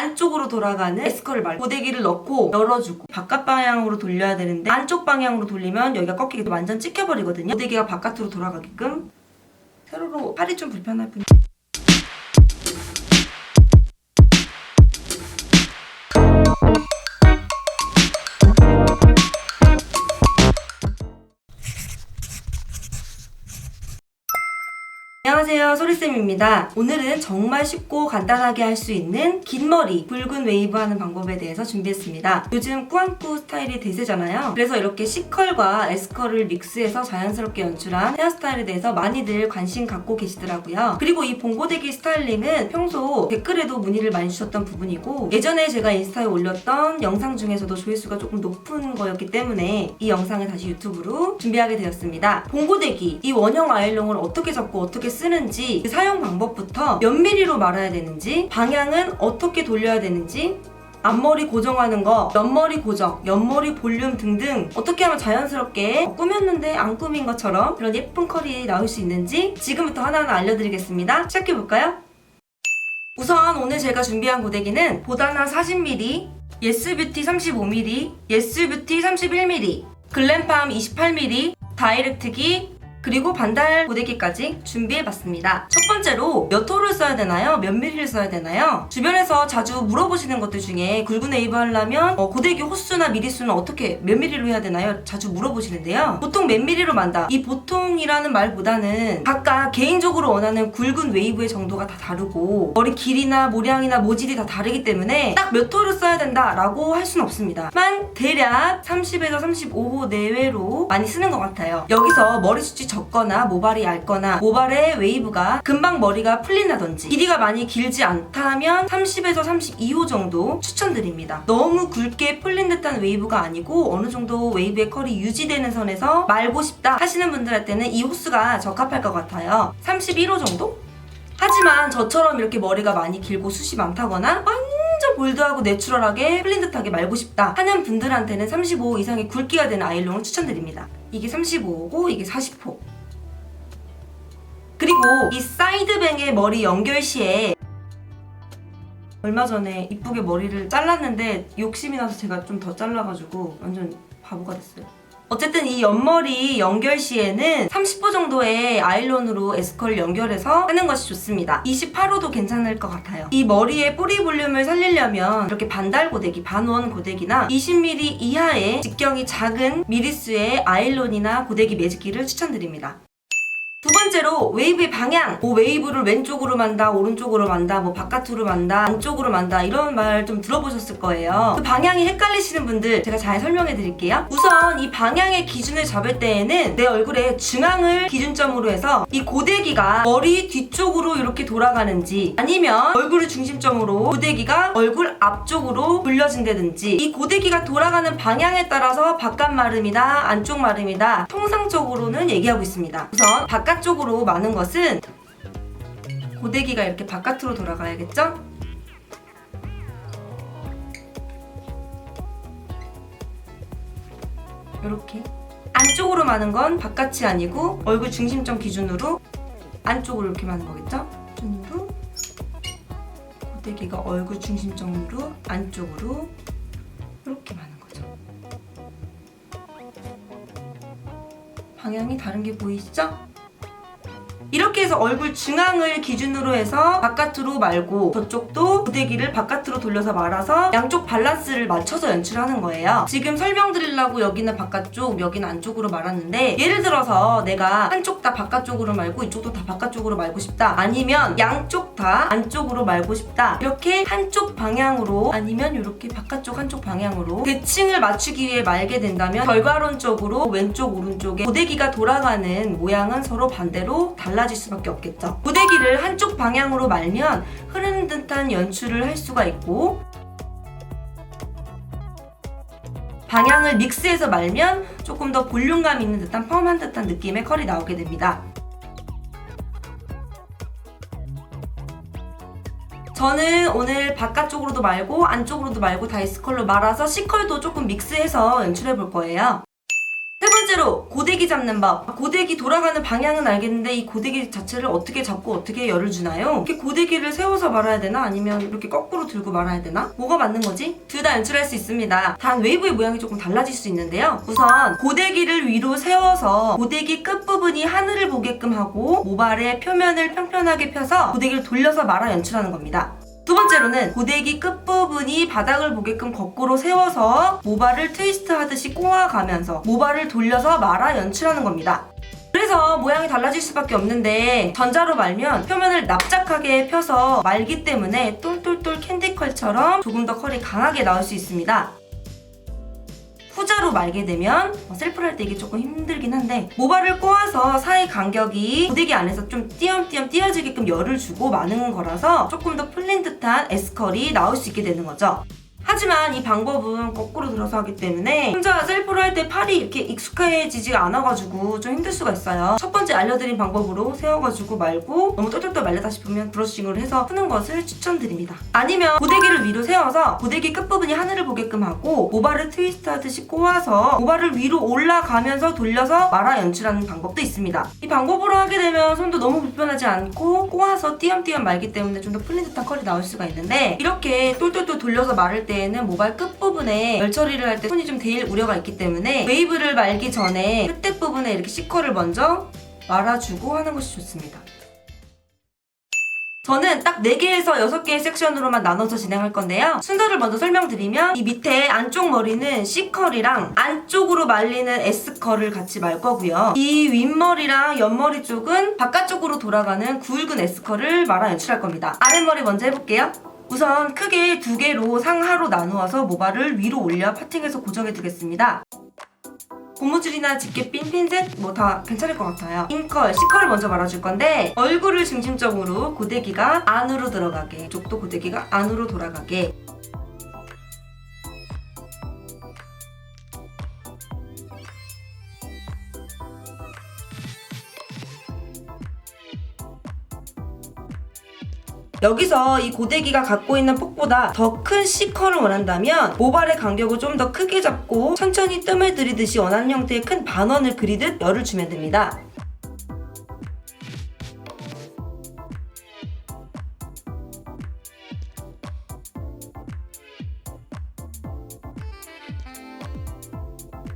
안쪽으로 돌아가는 에스컬을 말고 고데기를 넣고 열어주고 바깥 방향으로 돌려야 되는데 안쪽 방향으로 돌리면 여기가 꺾이게 돼 완전 찍혀버리거든요. 고데기가 바깥으로 돌아가게끔 세로로 팔이 좀 불편할 뿐. 소리쌤입니다. 오늘은 정말 쉽고 간단하게 할 수 있는 긴 머리 붉은 웨이브 하는 방법에 대해서 준비했습니다. 요즘 꾸안꾸 스타일이 대세잖아요. 그래서 이렇게 C컬과 S컬을 믹스해서 자연스럽게 연출한 헤어스타일에 대해서 많이들 관심 갖고 계시더라고요. 그리고 이 봉고데기 스타일링은 평소 댓글에도 문의를 많이 주셨던 부분이고 예전에 제가 인스타에 올렸던 영상 중에서도 조회수가 조금 높은 거였기 때문에 이 영상을 다시 유튜브로 준비하게 되었습니다. 봉고데기 이 원형 아이롱을 어떻게 잡고 어떻게 쓰는지 그 사용 방법부터 몇 미리로 말아야 되는지 방향은 어떻게 돌려야 되는지 앞머리 고정하는 거, 옆머리 고정, 옆머리 볼륨 등등 어떻게 하면 자연스럽게 어, 꾸몄는데 안 꾸민 것처럼 그런 예쁜 컬이 나올 수 있는지 지금부터 하나하나 알려드리겠습니다. 시작해볼까요? 우선 오늘 제가 준비한 고데기는 보다나 40mm, 예스뷰티 35mm, 예스뷰티 31mm, 글램팜 28mm, 다이렉트기, 그리고 반달 고데기까지 준비해봤습니다. 첫 번째로 몇 호를 써야 되나요? 몇 미리를 써야 되나요? 주변에서 자주 물어보시는 것들 중에 굵은 웨이브 하려면 어, 고데기 호수나 미리수는 어떻게 몇 미리로 해야 되나요? 자주 물어보시는데요. 보통 몇 미리로 만다. 이 보통이라는 말보다는 각각 개인적으로 원하는 굵은 웨이브의 정도가 다 다르고 머리 길이나 모량이나 모질이 다 다르기 때문에 딱 몇 호를 써야 된다라고 할 수는 없습니다. 만 대략 30에서 35호 내외로 많이 쓰는 것 같아요. 여기서 머리숱이 적거나 모발이 얇거나 모발의 웨이브가 금방 머리가 풀린다든지 길이가 많이 길지 않다면 30에서 32호 정도 추천드립니다. 너무 굵게 풀린 듯한 웨이브가 아니고 어느 정도 웨이브의 컬이 유지되는 선에서 말고 싶다 하시는 분들한테는 이 호수가 적합할 것 같아요. 31호 정도? 하지만 저처럼 이렇게 머리가 많이 길고 숱이 많다거나 완전 볼드하고 내추럴하게 풀린 듯하게 말고 싶다 하는 분들한테는 35호 이상의 굵기가 되는 아이롱을 추천드립니다. 이게 35호고 이게 40호. 그리고 이 사이드뱅의 머리 연결 시에 얼마 전에 이쁘게 머리를 잘랐는데 욕심이 나서 제가 좀 더 잘라가지고 완전 바보가 됐어요. 어쨌든 이 옆머리 연결 시에는 30호 정도의 아이론으로 에스컬 연결해서 하는 것이 좋습니다. 28호도 괜찮을 것 같아요. 이 머리의 뿌리 볼륨을 살리려면 이렇게 반달 고데기, 반원 고데기나 20mm 이하의 직경이 작은 미리수의 아이론이나 고데기 매직기를 추천드립니다. 두 번째로 웨이브의 방향. 뭐 웨이브를 왼쪽으로 만다, 오른쪽으로 만다, 뭐 바깥으로 만다, 안쪽으로 만다 이런 말 좀 들어보셨을 거예요. 그 방향이 헷갈리시는 분들 제가 잘 설명해 드릴게요. 우선 이 방향의 기준을 잡을 때에는 내 얼굴의 중앙을 기준점으로 해서 이 고데기가 머리 뒤쪽으로 이렇게 돌아가는지 아니면 얼굴을 중심점으로 고데기가 얼굴 앞쪽으로 굴려진다든지 이 고데기가 돌아가는 방향에 따라서 바깥 마름이다, 안쪽 마름이다 통상적으로는 얘기하고 있습니다. 우선 바깥쪽 으로 마는 것은 고데기가 이렇게 바깥으로 돌아가야겠죠? 이렇게 안쪽으로 마는 건 바깥이 아니고 얼굴 중심점 기준으로 안쪽으로 이렇게 마는 거겠죠? 기준으로 고데기가 얼굴 중심점으로 안쪽으로 이렇게 마는 거죠. 방향이 다른 게 보이시죠? 이렇게 해서 얼굴 중앙을 기준으로 해서 바깥으로 말고 저쪽도 고데기를 바깥으로 돌려서 말아서 양쪽 밸런스를 맞춰서 연출하는 거예요. 지금 설명드리려고 여기는 바깥쪽, 여기는 안쪽으로 말았는데 예를 들어서 내가 한쪽 다 바깥쪽으로 말고 이쪽도 다 바깥쪽으로 말고 싶다. 아니면 양쪽 다 안쪽으로 말고 싶다. 이렇게 한쪽 방향으로 아니면 이렇게 바깥쪽 한쪽 방향으로 대칭을 맞추기 위해 말게 된다면 결과론적으로 왼쪽 오른쪽에 고데기가 돌아가는 모양은 서로 반대로 달라 질 수밖에 없겠죠. 고데기를 한쪽 방향으로 말면 흐르는 듯한 연출을 할 수가 있고 방향을 믹스해서 말면 조금 더 볼륨감 있는 듯한 펌한 듯한 느낌의 컬이 나오게 됩니다. 저는 오늘 바깥쪽으로도 말고 안쪽으로도 말고 다이스컬로 말아서 C컬도 조금 믹스해서 연출해 볼 거예요. 세 번째로 고데기 잡는 법. 고데기 돌아가는 방향은 알겠는데 이 고데기 자체를 어떻게 잡고 어떻게 열을 주나요? 이렇게 고데기를 세워서 말아야 되나? 아니면 이렇게 거꾸로 들고 말아야 되나? 뭐가 맞는 거지? 둘 다 연출할 수 있습니다. 단 웨이브의 모양이 조금 달라질 수 있는데요. 우선 고데기를 위로 세워서 고데기 끝부분이 하늘을 보게끔 하고 모발의 표면을 평평하게 펴서 고데기를 돌려서 말아 연출하는 겁니다. 두 번째로는 고데기 끝부분이 바닥을 보게끔 거꾸로 세워서 모발을 트위스트 하듯이 꼬아가면서 모발을 돌려서 말아 연출하는 겁니다. 그래서 모양이 달라질 수밖에 없는데 전자로 말면 표면을 납작하게 펴서 말기 때문에 똘똘똘 캔디컬처럼 조금 더 컬이 강하게 나올 수 있습니다. 후자로 말게 되면 어, 셀프를 할 때 이게 조금 힘들긴 한데 모발을 꼬아서 사이 간격이 고데기 안에서 좀 띄엄띄엄 띄어지게끔 열을 주고 마는 거라서 조금 더 풀린 듯한 S컬이 나올 수 있게 되는 거죠. 하지만 이 방법은 거꾸로 들어서 하기 때문에 혼자 셀프를 할때 팔이 이렇게 익숙해지지가 않아가지고 좀 힘들 수가 있어요. 첫 번째 알려드린 방법으로 세워가지고 말고 너무 똘똘똘 말렸다 싶으면 브러싱으로 해서 푸는 것을 추천드립니다. 아니면 고데기를 위로 세워서 고데기 끝부분이 하늘을 보게끔 하고 모발을 트위스트 하듯이 꼬아서 모발을 위로 올라가면서 돌려서 말아 연출하는 방법도 있습니다. 이 방법으로 하게 되면 손도 너무 불편하지 않고 꼬아서 띄엄띄엄 말기 때문에 좀 더 풀린 듯한 컬이 나올 수가 있는데 이렇게 똘똘똘 돌려서 마를 때 에는 모발 끝부분에 열 처리를 할 때 손이 좀 데일 우려가 있기 때문에 웨이브를 말기 전에 끝에 부분에 이렇게 C컬을 먼저 말아주고 하는 것이 좋습니다. 저는 딱 4개에서 6개의 섹션으로만 나눠서 진행할 건데요. 순서를 먼저 설명드리면 이 밑에 안쪽 머리는 C컬이랑 안쪽으로 말리는 S컬을 같이 말 거고요. 이 윗머리랑 옆머리 쪽은 바깥쪽으로 돌아가는 굵은 S컬을 말아 연출할 겁니다. 아랫머리 먼저 해볼게요. 우선 크게 두 개로 상하로 나누어서 모발을 위로 올려 파팅해서 고정해 두겠습니다. 고무줄이나 집게 핀, 핀셋 뭐 다 괜찮을 것 같아요. 인컬, C컬을 먼저 말아줄 건데 얼굴을 중심적으로 고데기가 안으로 들어가게 이쪽도 고데기가 안으로 돌아가게 여기서 이 고데기가 갖고 있는 폭보다 더 큰 C컬을 원한다면 모발의 간격을 좀 더 크게 잡고 천천히 뜸을 들이듯이 원하는 형태의 큰 반원을 그리듯 열을 주면 됩니다.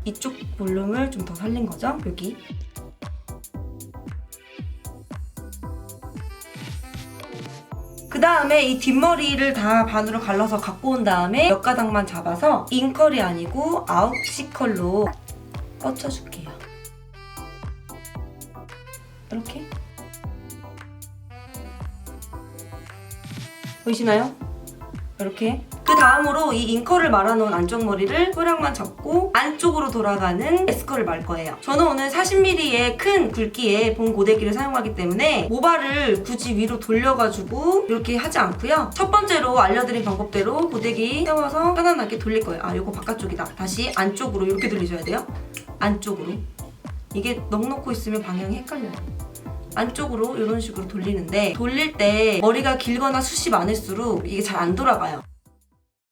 이쪽 볼륨을 좀 더 살린 거죠, 여기. 다음에 이 뒷머리를 다 반으로 갈라서 갖고 온 다음에 몇 가닥만 잡아서 인컬이 아니고 아웃 C컬로 뻗쳐줄게요. 이렇게. 보이시나요? 이렇게. 그 다음으로 이 인컬을 말아놓은 안쪽 머리를 소량만 잡고 안쪽으로 돌아가는 S컬을 말 거예요. 저는 오늘 40mm의 큰 굵기의 본 고데기를 사용하기 때문에 모발을 굳이 위로 돌려가지고 이렇게 하지 않고요. 첫 번째로 알려드린 방법대로 고데기 세워서 편안하게 돌릴 거예요. 아, 이거 바깥쪽이다. 다시 안쪽으로 이렇게 돌리셔야 돼요. 안쪽으로. 이게 넉넉고 있으면 방향이 헷갈려요. 안쪽으로 이런 식으로 돌리는데 돌릴 때 머리가 길거나 숱이 많을수록 이게 잘 안 돌아가요.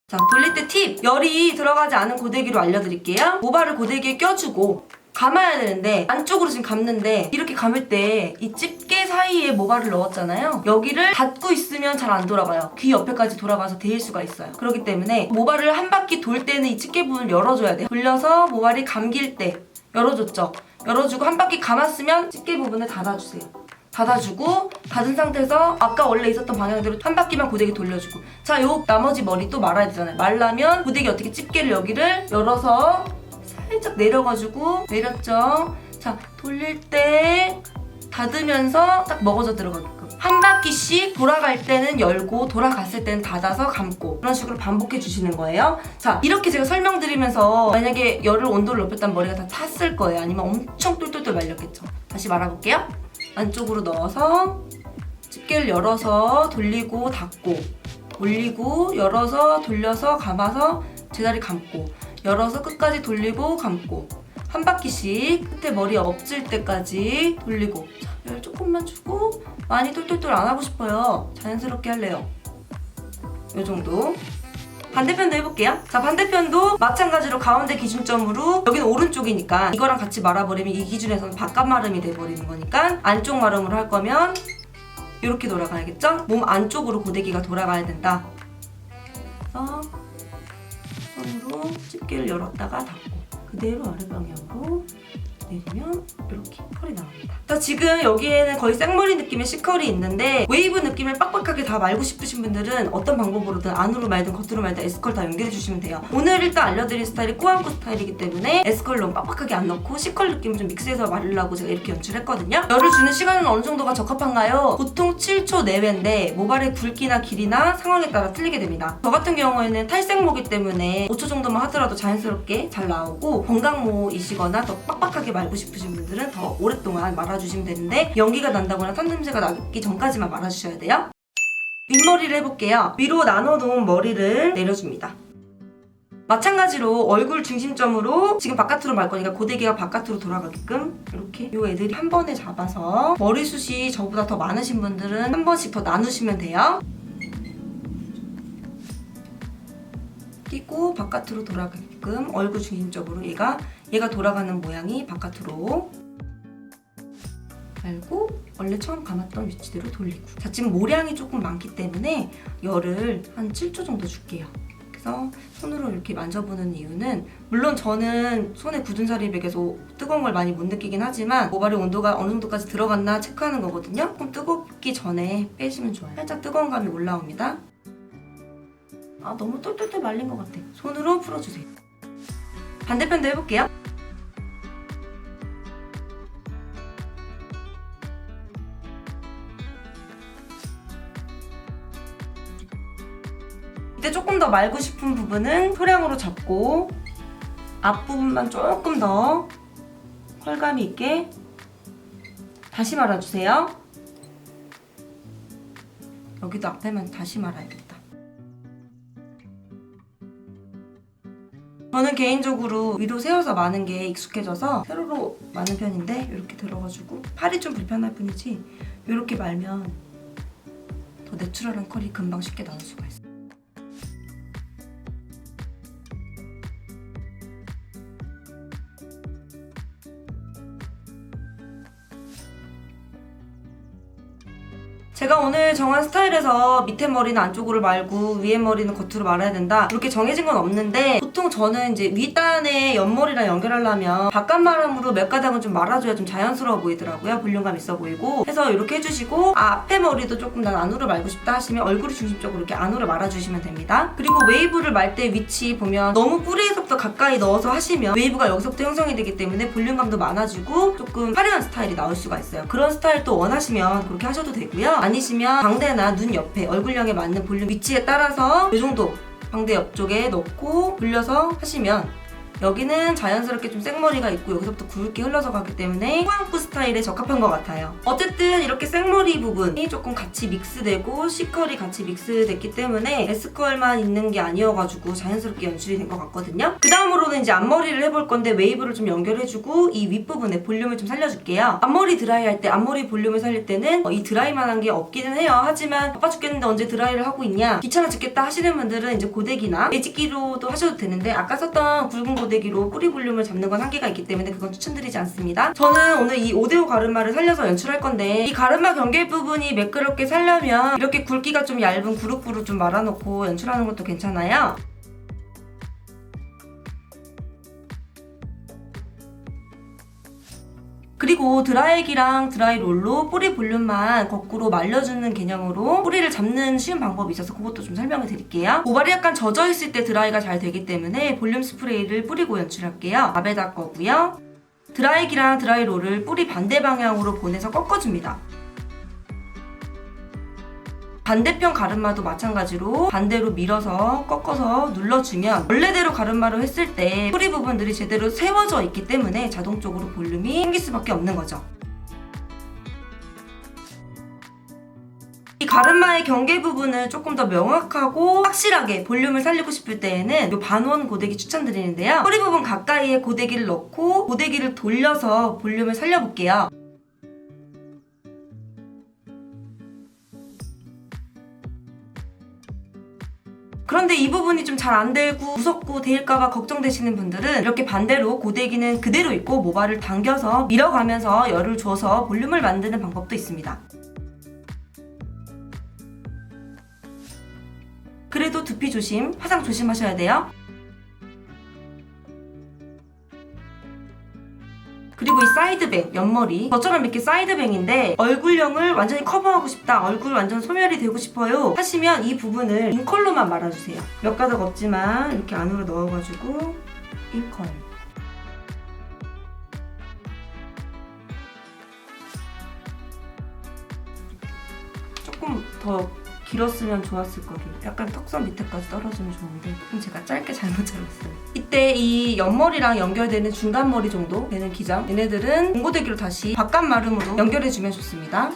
자, 돌릴 때 팁! 열이 들어가지 않은 고데기로 알려드릴게요. 모발을 고데기에 껴주고 감아야 되는데 안쪽으로 지금 감는데 이렇게 감을 때 이 집게 사이에 모발을 넣었잖아요. 여기를 닫고 있으면 잘 안 돌아가요. 귀 옆에까지 돌아가서 데일 수가 있어요. 그렇기 때문에 모발을 한 바퀴 돌 때는 이 집게 부분을 열어줘야 돼요. 돌려서 모발이 감길 때 열어줬죠. 열어주고 한 바퀴 감았으면 집게 부분을 닫아주세요. 닫아주고 닫은 상태에서 아까 원래 있었던 방향대로 한 바퀴만 고데기 돌려주고. 자 요 나머지 머리 또 말아야 되잖아요. 말라면 고데기 어떻게 집게를 여기를 열어서 살짝 내려가지고 내렸죠? 자 돌릴 때 닫으면서 딱 먹어져 들어가게끔 한 바퀴씩 돌아갈 때는 열고 돌아갔을 때는 닫아서 감고 그런 식으로 반복해 주시는 거예요. 자 이렇게 제가 설명드리면서 만약에 열을 온도를 높였다면 머리가 다 탔을 거예요. 아니면 엄청 똘똘똘 말렸겠죠. 다시 말아볼게요. 안쪽으로 넣어서 집게를 열어서 돌리고 닫고 올리고 열어서 돌려서 감아서 제자리 감고 열어서 끝까지 돌리고 감고 한 바퀴씩 끝에 머리 엎질 때까지 돌리고 자, 열 조금만 주고 많이 똘똘똘 안 하고 싶어요 자연스럽게 할래요 이 정도 반대편도 해볼게요. 자, 반대편도 마찬가지로 가운데 기준점으로 여기는 오른쪽이니까 이거랑 같이 말아버리면 이 기준에서는 바깥 마름이 돼버리는 거니까 안쪽 마름으로 할 거면 이렇게 돌아가야겠죠? 몸 안쪽으로 고데기가 돌아가야 된다. 그래서 손으로 집게를 열었다가 닫고 그대로 아래 방향으로 내리면 이렇게 컬이 나옵니다. 자 지금 여기에는 거의 생머리 느낌의 C컬이 있는데 웨이브 느낌을 빡빡하게 다 말고 싶으신 분들은 어떤 방법으로든 안으로 말든 겉으로 말든 S컬 다 연결해 주시면 돼요. 오늘 일단 알려드릴 스타일이 꾸안꾸 스타일이기 때문에 S컬 너무 빡빡하게 안 넣고 C컬 느낌 좀 믹스해서 말리려고 제가 이렇게 연출했거든요. 열을 주는 시간은 어느 정도가 적합한가요? 보통 7초 내외인데 모발의 굵기나 길이나 상황에 따라 틀리게 됩니다. 저 같은 경우에는 탈색모기 때문에 5초 정도만 하더라도 자연스럽게 잘 나오고 건강모이시거나 더 빡빡하게 말고 싶으신 분들은 더 오랫동안 말아주시면 되는데 연기가 난다거나 탄 냄새가 나기 전까지만 말아주셔야 돼요. 윗머리를 해볼게요. 위로 나눠놓은 머리를 내려줍니다. 마찬가지로 얼굴 중심점으로 지금 바깥으로 말 거니까 고데기가 바깥으로 돌아가게끔 이렇게 요 애들이 한 번에 잡아서 머리숱이 저보다 더 많으신 분들은 한 번씩 더 나누시면 돼요. 끼고 바깥으로 돌아가게끔 얼굴 중심적으로 얘가 얘가 돌아가는 모양이 바깥으로 말고 원래 처음 감았던 위치대로 돌리고. 자 지금 모량이 조금 많기 때문에 열을 한 7초 정도 줄게요. 그래서 손으로 이렇게 만져보는 이유는 물론 저는 손에 굳은 살이 배겨서 뜨거운 걸 많이 못 느끼긴 하지만 모발의 온도가 어느 정도까지 들어갔나 체크하는 거거든요. 그럼 뜨겁기 전에 빼시면 좋아요. 살짝 뜨거운 감이 올라옵니다. 아 너무 똘똘똘 말린 것 같아. 손으로 풀어주세요. 반대편도 해볼게요 이때 조금 더 말고 싶은 부분은 소량으로 잡고 앞부분만 조금 더 컬감이 있게 다시 말아주세요. 여기도 앞에만 다시 말아야겠다. 저는 개인적으로 위로 세워서 마는 게 익숙해져서 세로로 마는 편인데 이렇게 들어가지고 팔이 좀 불편할 뿐이지 이렇게 말면 더 내추럴한 컬이 금방 쉽게 나올 수가 있어요. 제가 오늘 정한 스타일에서 밑에 머리는 안쪽으로 말고 위에 머리는 겉으로 말아야 된다. 이렇게 정해진 건 없는데 보통 저는 이제 윗단에 옆머리랑 연결하려면 바깥 마름으로 몇 가닥은 좀 말아줘야 좀 자연스러워 보이더라고요. 볼륨감 있어 보이고. 해서 이렇게 해주시고 아, 앞에 머리도 조금 난 안으로 말고 싶다 하시면 얼굴이 중심적으로 이렇게 안으로 말아주시면 됩니다. 그리고 웨이브를 말 때 위치 보면 너무 뿌리에서부터 가까이 넣어서 하시면 웨이브가 여기서부터 형성이 되기 때문에 볼륨감도 많아지고 조금 화려한 스타일이 나올 수가 있어요. 그런 스타일 또 원하시면 그렇게 하셔도 되고요. 아니시면 광대나 눈 옆에 얼굴형에 맞는 볼륨 위치에 따라서 이 정도 광대 옆쪽에 넣고 돌려서 하시면 여기는 자연스럽게 좀 생머리가 있고 여기서부터 굵게 흘러서 가기 때문에 꾸안꾸 스타일에 적합한 것 같아요. 어쨌든 이렇게 생머리 부분이 조금 같이 믹스되고 C컬이 같이 믹스됐기 때문에 S컬만 있는 게 아니어가지고 자연스럽게 연출이 된 것 같거든요. 그 다음으로는 이제 앞머리를 해볼 건데 웨이브를 좀 연결해주고 이 윗부분에 볼륨을 좀 살려줄게요. 앞머리 드라이 할 때 앞머리 볼륨을 살릴 때는 어, 이 드라이만 한 게 없기는 해요. 하지만 바빠 죽겠는데 언제 드라이를 하고 있냐 귀찮아 죽겠다 하시는 분들은 이제 고데기나 매직기로도 하셔도 되는데 아까 썼던 굵은 고데기 로 뿌리 볼륨을 잡는 건 한계가 있기 때문에 그건 추천드리지 않습니다. 저는 오늘 이 오데오 가르마를 살려서 연출할 건데 이 가르마 경계 부분이 매끄럽게 살려면 이렇게 굵기가 좀 얇은 구룩구룩 좀 말아놓고 연출하는 것도 괜찮아요. 그리고 드라이기랑 드라이롤로 뿌리 볼륨만 거꾸로 말려주는 개념으로 뿌리를 잡는 쉬운 방법이 있어서 그것도 좀 설명을 드릴게요. 모발이 약간 젖어 있을 때 드라이가 잘 되기 때문에 볼륨 스프레이를 뿌리고 연출할게요. 앞에다 거고요. 드라이기랑 드라이롤을 뿌리 반대 방향으로 보내서 꺾어줍니다. 반대편 가르마도 마찬가지로 반대로 밀어서 꺾어서 눌러주면 원래대로 가르마로 했을 때 뿌리 부분들이 제대로 세워져 있기 때문에 자동적으로 볼륨이 생길 수밖에 없는 거죠. 이 가르마의 경계 부분을 조금 더 명확하고 확실하게 볼륨을 살리고 싶을 때에는 이 반원 고데기 추천드리는데요. 뿌리 부분 가까이에 고데기를 넣고 고데기를 돌려서 볼륨을 살려볼게요. 그런데 이 부분이 좀 잘 안 되고 무섭고 데일까봐 걱정되시는 분들은 이렇게 반대로 고데기는 그대로 있고 모발을 당겨서 밀어가면서 열을 줘서 볼륨을 만드는 방법도 있습니다. 그래도 두피 조심, 화장 조심하셔야 돼요. 사이드뱅, 옆머리. 저처럼 이렇게 사이드뱅인데 얼굴형을 완전히 커버하고 싶다. 얼굴 완전 소멸이 되고 싶어요. 하시면 이 부분을 인컬로만 말아주세요. 몇 가닥 없지만 이렇게 안으로 넣어가지고 인컬. 조금 더 길었으면 좋았을 거예요. 약간 턱선 밑에까지 떨어지면 좋은데 그럼 제가 짧게 잘못 잘랐어요. 이때 이 옆머리랑 연결되는 중간머리 정도 되는 기장 얘네들은 공고데기로 다시 바깥 마름으로 연결해주면 좋습니다.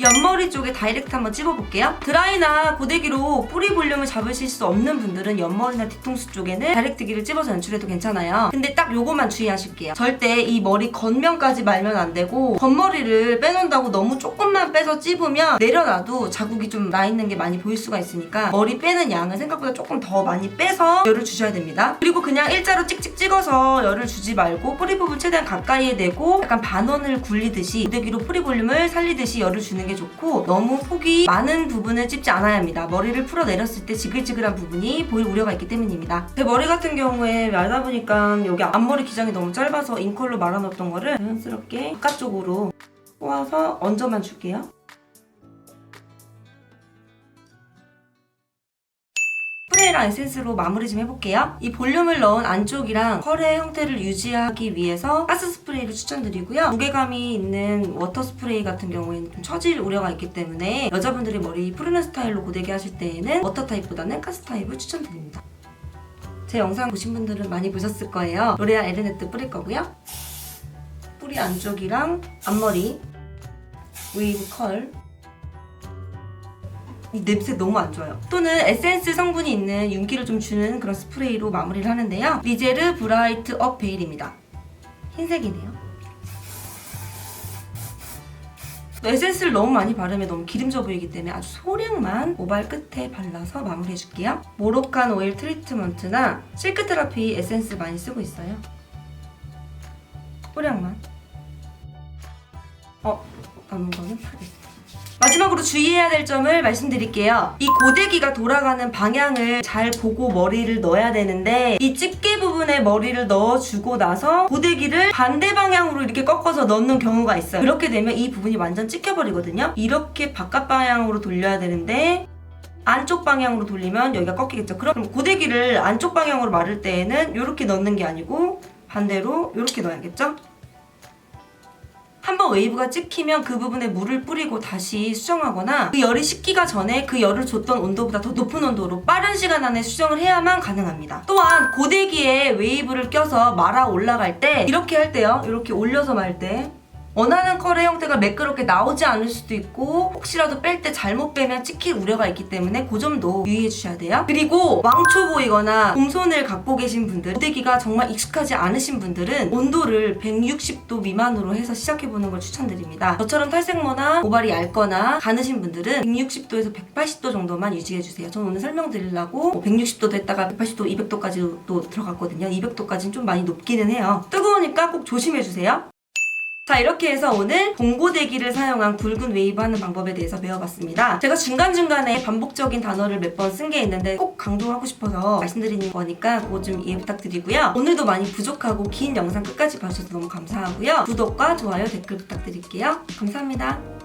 옆머리 쪽에 다이렉트 한번 찝어볼게요. 드라이나 고데기로 뿌리 볼륨을 잡으실 수 없는 분들은 옆머리나 뒤통수 쪽에는 다이렉트기를 찝어서 연출해도 괜찮아요. 근데 딱 요거만 주의하실게요. 절대 이 머리 겉면까지 말면 안 되고 겉머리를 빼놓는다고 너무 조금만 빼서 찝으면 내려놔도 자국이 좀 나 있는 게 많이 보일 수가 있으니까 머리 빼는 양을 생각보다 조금 더 많이 빼서 열을 주셔야 됩니다. 그리고 그냥 일자로 찍찍 찍어서 열을 주지 말고 뿌리 부분 최대한 가까이에 대고 약간 반원을 굴리듯이 고데기로 뿌리 볼륨을 살리듯이 열을 주는 게 좋고 너무 폭이 많은 부분을 찝지 않아야 합니다. 머리를 풀어 내렸을 때 지글지글한 부분이 보일 우려가 있기 때문입니다. 제 머리 같은 경우에 말다 보니까 여기 앞머리 기장이 너무 짧아서 인컬로 말아놓았던 거를 자연스럽게 바깥쪽으로 꼬아서 얹어만 줄게요. 스프레이랑 에센스로 마무리 좀 해볼게요. 이 볼륨을 넣은 안쪽이랑 컬의 형태를 유지하기 위해서 가스 스프레이를 추천드리고요. 무게감이 있는 워터 스프레이 같은 경우에는 좀 처질 우려가 있기 때문에 여자분들이 머리 푸르는 스타일로 고데기 하실 때에는 워터 타입보다는 가스 타입을 추천드립니다. 제 영상 보신 분들은 많이 보셨을 거예요. 로레알 에르네트 뿌릴 거고요. 뿌리 안쪽이랑 앞머리 웨이브 컬이 냄새 너무 안 좋아요. 또는 에센스 성분이 있는 윤기를 좀 주는 그런 스프레이로 마무리를 하는데요. 리제르 브라이트 업 베일입니다. 흰색이네요. 에센스를 너무 많이 바르면 너무 기름져 보이기 때문에 아주 소량만 모발 끝에 발라서 마무리해줄게요. 모로칸 오일 트리트먼트나 실크 테라피 에센스 많이 쓰고 있어요. 소량만. 어, 남은 거는 파리. 마지막으로 주의해야 될 점을 말씀드릴게요. 이 고데기가 돌아가는 방향을 잘 보고 머리를 넣어야 되는데 이 집게 부분에 머리를 넣어주고 나서 고데기를 반대 방향으로 이렇게 꺾어서 넣는 경우가 있어요. 그렇게 되면 이 부분이 완전 찍혀버리거든요. 이렇게 바깥 방향으로 돌려야 되는데 안쪽 방향으로 돌리면 여기가 꺾이겠죠. 그럼 고데기를 안쪽 방향으로 마를 때에는 이렇게 넣는 게 아니고 반대로 이렇게 넣어야겠죠? 한번 웨이브가 찍히면 그 부분에 물을 뿌리고 다시 수정하거나 그 열이 식기가 전에 그 열을 줬던 온도보다 더 높은 온도로 빠른 시간 안에 수정을 해야만 가능합니다. 또한 고데기에 웨이브를 껴서 말아 올라갈 때 이렇게 할 때요. 이렇게 올려서 말 때 원하는 컬의 형태가 매끄럽게 나오지 않을 수도 있고 혹시라도 뺄 때 잘못 빼면 찍힐 우려가 있기 때문에 그 점도 유의해 주셔야 돼요. 그리고 왕초 보이거나 곰손을 갖고 계신 분들 고데기가 정말 익숙하지 않으신 분들은 온도를 160도 미만으로 해서 시작해보는 걸 추천드립니다. 저처럼 탈색모나 모발이 얇거나 가느신 분들은 160도에서 180도 정도만 유지해주세요. 저는 오늘 설명드리려고 160도도 했다가 180도, 200도까지도 또 들어갔거든요. 200도까지는 좀 많이 높기는 해요. 뜨거우니까 꼭 조심해주세요. 자 이렇게 해서 오늘 봉고데기를 사용한 굵은 웨이브 하는 방법에 대해서 배워봤습니다. 제가 중간중간에 반복적인 단어를 몇 번 쓴 게 있는데 꼭 강조하고 싶어서 말씀드리는 거니까 그거 좀 이해 부탁드리고요. 오늘도 많이 부족하고 긴 영상 끝까지 봐주셔서 너무 감사하고요. 구독과 좋아요, 댓글 부탁드릴게요. 감사합니다.